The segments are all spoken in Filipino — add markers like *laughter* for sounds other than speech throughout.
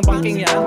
Hindi pwedeng pang banking yan.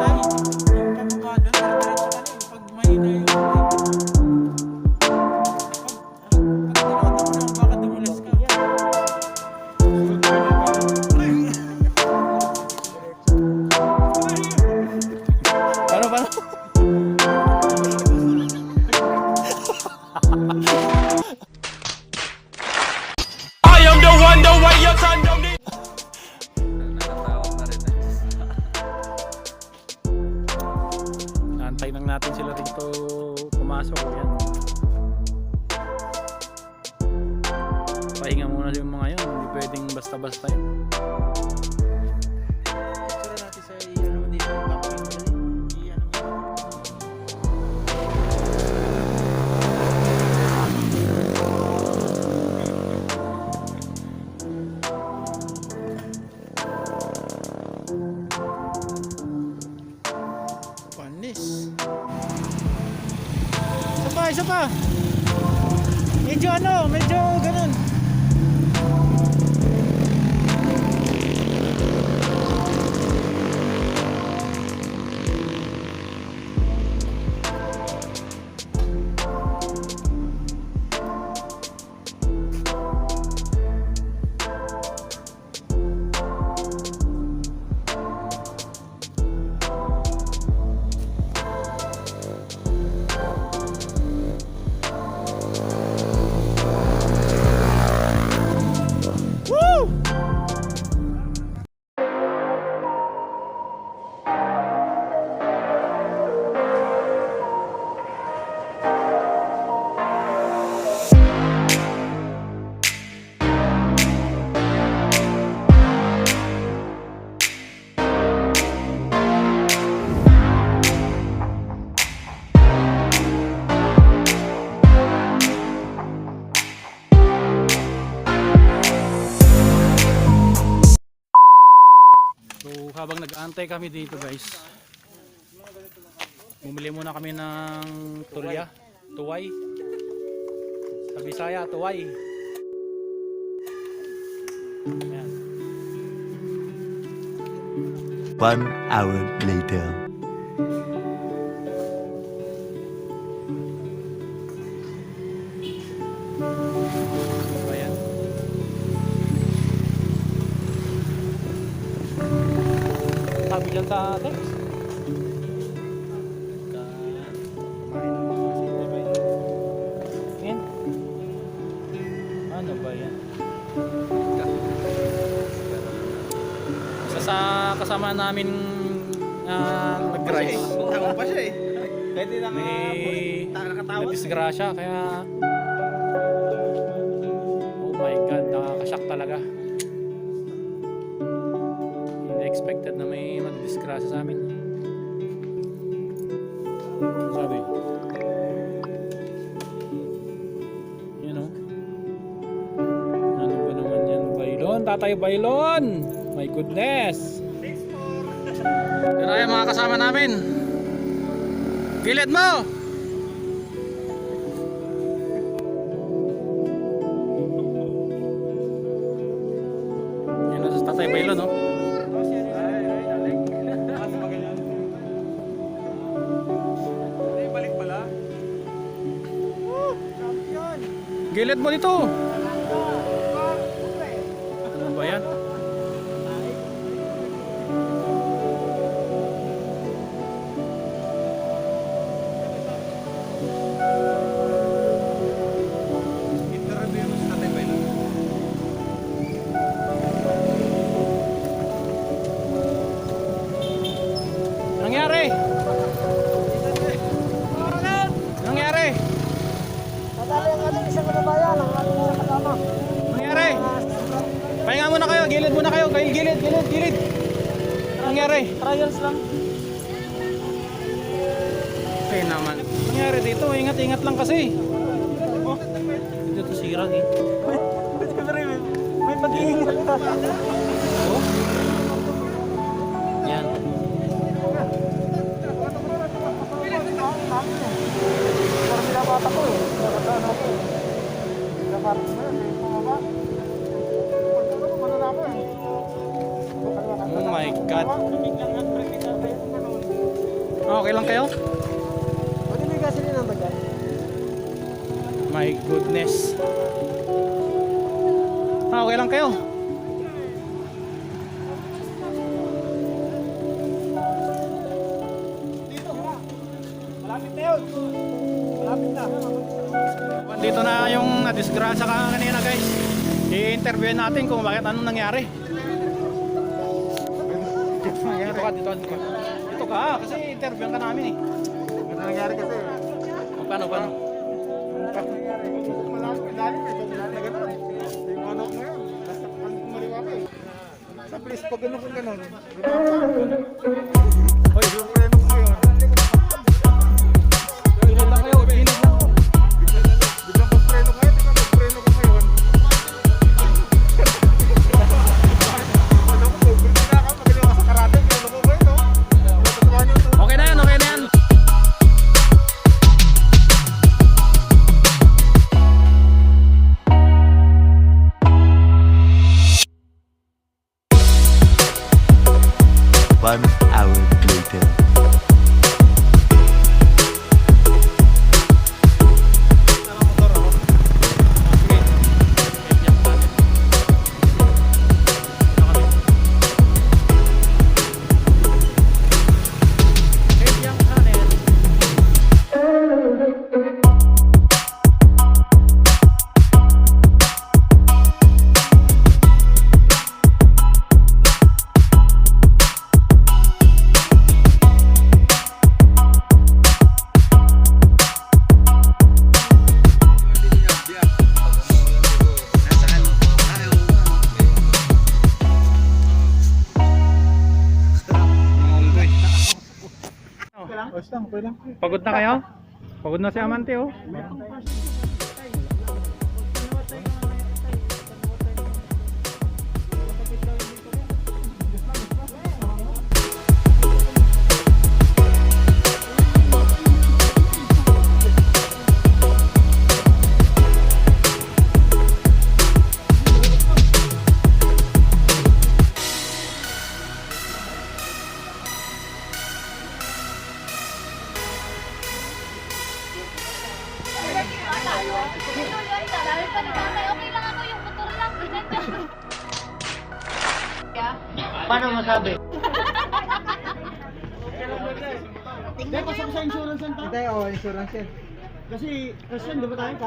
Nag-aantay kami dito guys. Bumili muna kami ng tulya. Tuway. Sa Bisaya, tuway. Ayan. One hour later. Kasama namin uh, nag-rice. Tama pa siya eh. Pwede na May nakatawa. disgrasya kaya Oh my god, nakakashock talaga. Hindi expected na may madisgrasya sa amin. Sabi. You know? Ano ba naman yan? Bailon? Tatay Bailon! My goodness! Yan na yung mga kasama namin. Gilid mo! God. Ah, Okay lang kayo? Pwede may gasolina ba dyan? My goodness. Ah, okay lang kayo? Malapit na yun. Malapit na. Dito na yung na-disgrasya ka kanina guys. I-interview natin kung bakit anong nangyari. Dito ka, dito ka, dito ka. Dito ka, kasi interview ka namin eh. Ano nangyari kasi? O, paano, paano? Sa please, pag gano'n kung gano'n. Hoy, Yung lang. Pagod na kayo? Pagod na si Amante oh.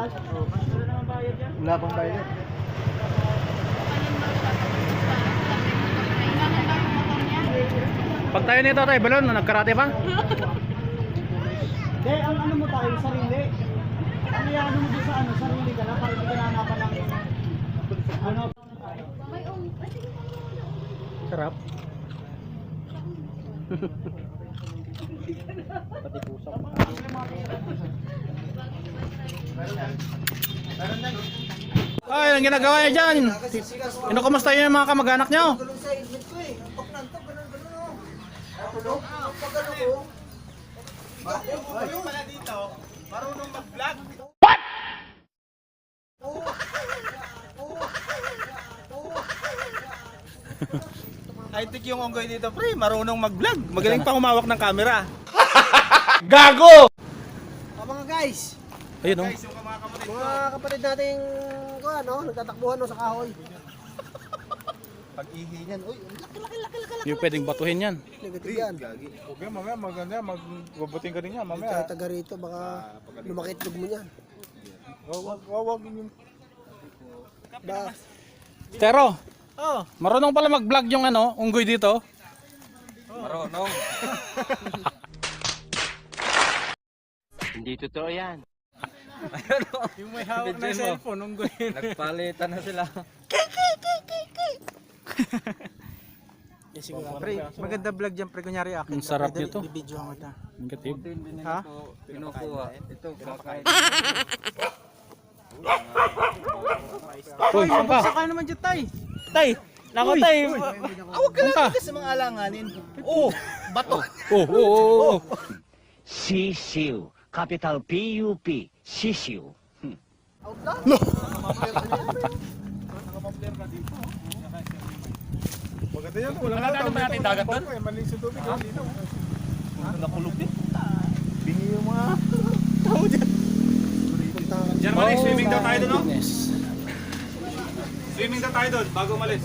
Wala bayad. Wala pang bayad. Pag tayo nito tayo, balon, nagkarate pa? Hindi, ang ano mo tayo, sarili. Ang iano mo sa ano, sarili ka lang, para hindi ka nahanapan ng ano, Sarap. *laughs* Ay, ang ginagawa niya dyan. Inukumusta yung mga kamag-anak niyo? I think yung onggoy dito, pre, marunong mag-vlog. Magaling pa humawak ng camera. *laughs* Oh, mga guys, Ayun oh. Guys, yung mga kapatid ko, mga kapatid nating ko ano, nagtatakbuhan no, sa kahoy. *laughs* pag-ihi niyan, uy, laki, laki, laki, laki, Hindi pwedeng batuhin yan. Negative yan. Gagi. Okay, mamaya maganda, magbubuting ka rin yan, mamaya. taga rito, baka lumakit lug mo yan. Wawag, wawag yung... Ba, Tero, oh, marunong pala mag-vlog yung ano, unggoy dito. Marunong. *laughs* Hindi totoo yan. Yung may hawak na cellphone, unggoy. Nagpalitan na sila. Pre, maganda vlog dyan pre. Kunyari akin. Ang sarap nito. Bibidyo ang kita. Negative. Ha? Pinukuha. Ito, kakain. Uy, saan ka? Saka naman dyan tay. Tay! Nako tay! Awag ka Saan ka? lang sa mga alanganin. Oh, bato. Oh, oh, oh, oh. Sisiu. Capital P-U-P. Sisiu. Maganda yan. Walang Nakakano ba natin dagat doon? Malinis yung tubig. oh, Dito. Nakulog din. Bingi yung mga tao dyan. Germany, swimming daw tayo doon, no? Swimming na tayo doon bago umalis.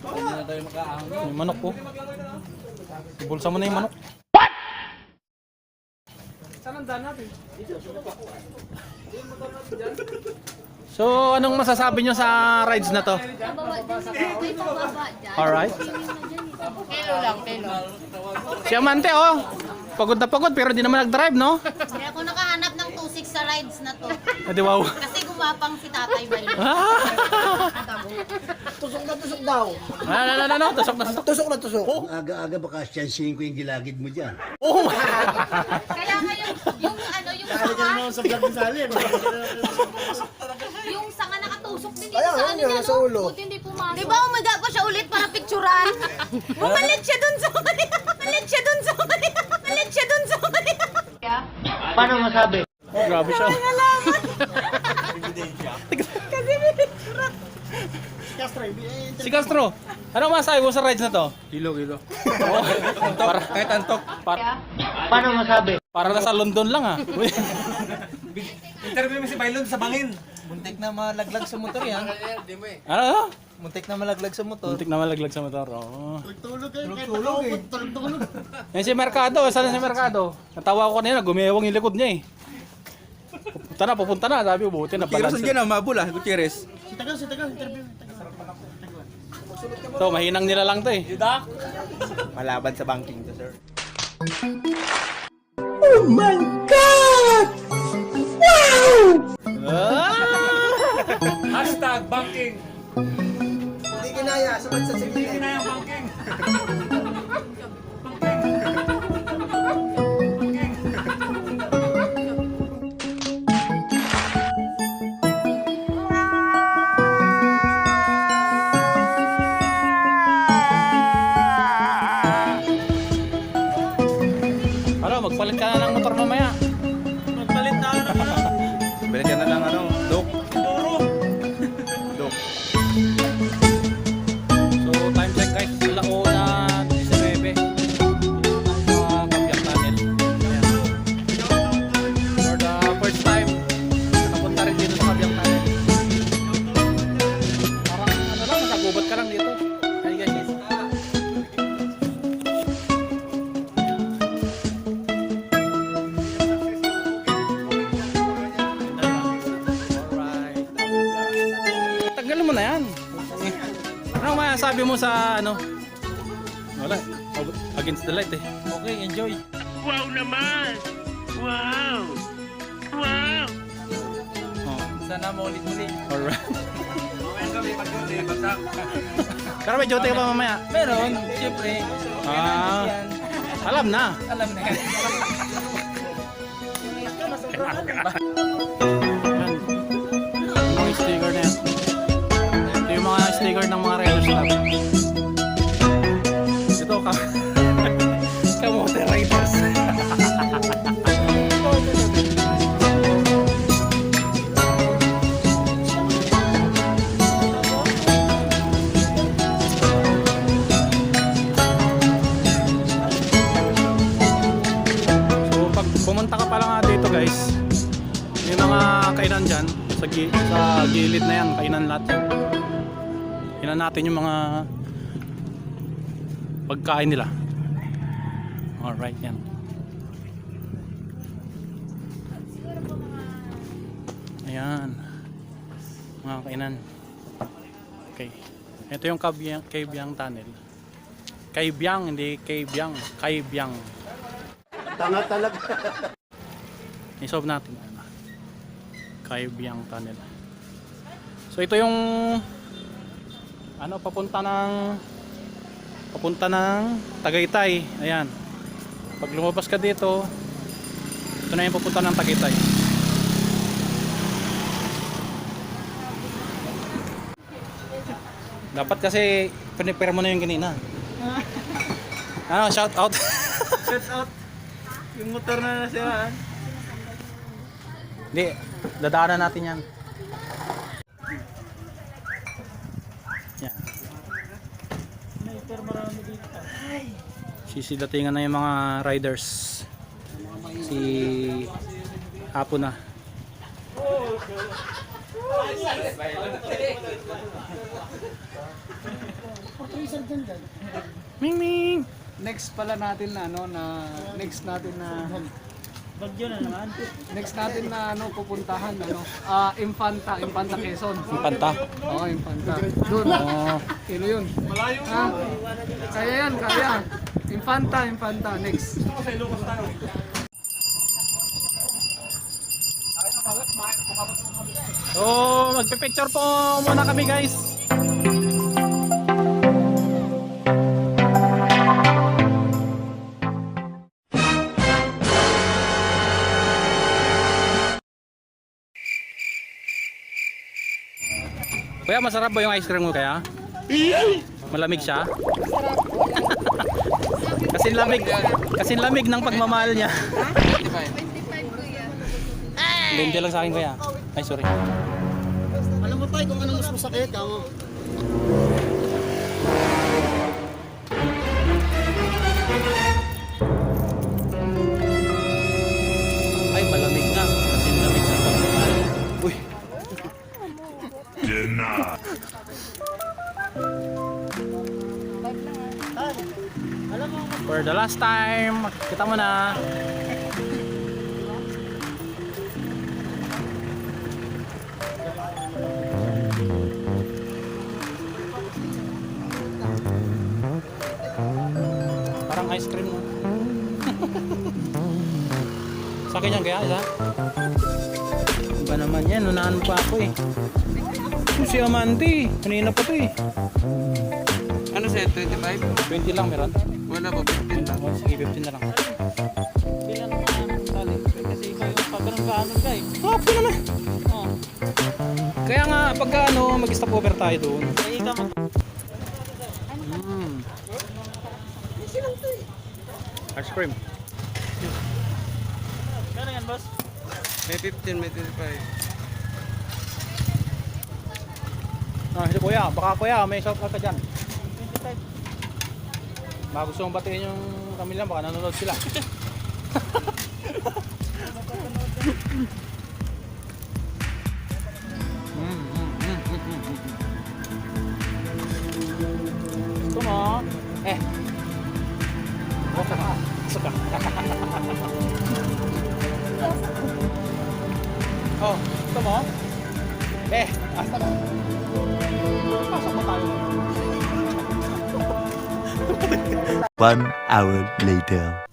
Hindi na tayo makaahon. Yung manok ko. Ibulsa mo na yung manok. So, anong masasabi nyo sa rides na to? Alright. Kilo lang, kilo. Si Amante, oh. Pagod na pagod, pero di naman nag-drive, no? Hindi ako nakahanap ng 2.6 sa rides na to. Adi, wow. Kasi gumapang si Tatay Bali. *laughs* Tusok na tusok daw. Ano, ano, ano, ano? Tusok na tusok. Tusok na tusok. Aga-aga baka siyansihin ko yung gilagid mo dyan. Kaya ngayon, yung ano, yung sanga, Sa vlog ni Sally. eh. yung sanga nakatusok din dito Kaya, sa ano niya, sa no? ulo. Buti hindi pumasok. Di ba umaga pa siya ulit para picturean? *laughs* Umalit siya dun sa kanya. Umalit siya dun sa kanya. Umalit siya dun sa kanya. Paano masabi? Oh, grabe siya. *laughs* Castro, hindi eh. Si Castro, ano masabi mo sa rides na to? Kilo, kilo. Oh, *laughs* para, kahit antok. Para, Paano masabi? para nasa London lang, ah. Interview mo si Bailon sa bangin. Muntik na malaglag sa motor yan. Ano, ano? Muntik na malaglag sa motor. Muntik na malaglag sa motor. Oo. Tulog kayo. Kahit Tulog eh. nakaupot, tulog-tulog. Yan si Mercado, saan si Mercado? Natawa ko kanina, gumewang yung likod niya eh. Pupunta na, pupunta na. Sabi buti na Gutierrez balance. dyan ah, mabula. Gutierrez. Si Tagal, si Tagal, interview. To, mahinang nila lang to eh. *laughs* Malaban sa banking to, sir. *laughs* Hashtag banking. Hindi kinaya. Sabad sa sige. Hindi na yung banking. *laughs* Sana mo ulit-ulit. alright. Mamaya kami pag-duty, bagsak. Pero may duty ka pa mamaya. Meron, siyempre. Ah, alam na. Alam na yan. Yung sticker na yan. Ito yung mga sticker ng mga Raiders Club. Pag pumunta ka pa lang nga dito guys, may mga kainan dyan sa, gi- sa gilid na yan, kainan lahat yan. Kainan natin yung mga pagkain nila. Alright yan. Ayan. Mga kainan. Okay. Ito yung Kabyang, Kabyang Tunnel. Kaybyang, hindi Kaybyang. Kaybyang. Tanga talaga. *laughs* I-solve natin. Ano, Kaibiyang Tunnel. So ito yung ano papunta ng papunta ng Tagaytay. Ayan. Pag lumabas ka dito, ito na yung papunta ng Tagaytay. Dapat kasi pinipera mo na yung kanina. Ano, shout out. Shout out. Yung motor na nasiraan. Hindi, dadaanan natin yan. Yan. Sisidatingan na yung mga riders. Si Apo na. Ming Ming! Next pala natin na ano na next natin na Bagyo na naman. Next natin na ano pupuntahan ano ah Infanta, Infanta Quezon. Ang panta. Oo, Infanta. Doon. Oh, Kilo yun. Malayo Kaya yan, kaya. Infanta, Infanta. Next. So, magpe-picture po muna kami guys. Masarap ba yung ice cream mo kaya? Malamig siya? kasi lamig, kasi lamig ng pagmamahal niya. 25 kuya. Hindi lang sa akin kuya. Ay, sorry. Alam mo tayo kung ano mas masakit, ako. For the last time, kita mo na. Parang ice cream no? *laughs* Sa akin yan kaya, isa? Iba naman yan, unahan pa ako eh. Oh, si Amante, kanina pa to eh. Ano sa'yo? 25? 20 lang meron. Wala pa 15 lang. Oh, sige, 15 na lang. Kailan naman tali? Kasi ikaw yung pagkaroon ka ano ka eh. Ah, po naman. Oh. Kaya nga, pagka ano, mag-stop over tayo doon. Kaya ka mag... Mm. Ice cream. Kano yan, boss? May 15, may 25. Ah, hindi kuya, baka kuya, may shout out ka dyan. Baka gusto mong batiin yung kami lang, baka nanonood sila. Mm, mm? Eh. Gusto ka? Oh, gusto mo? Eh, ka? One hour later.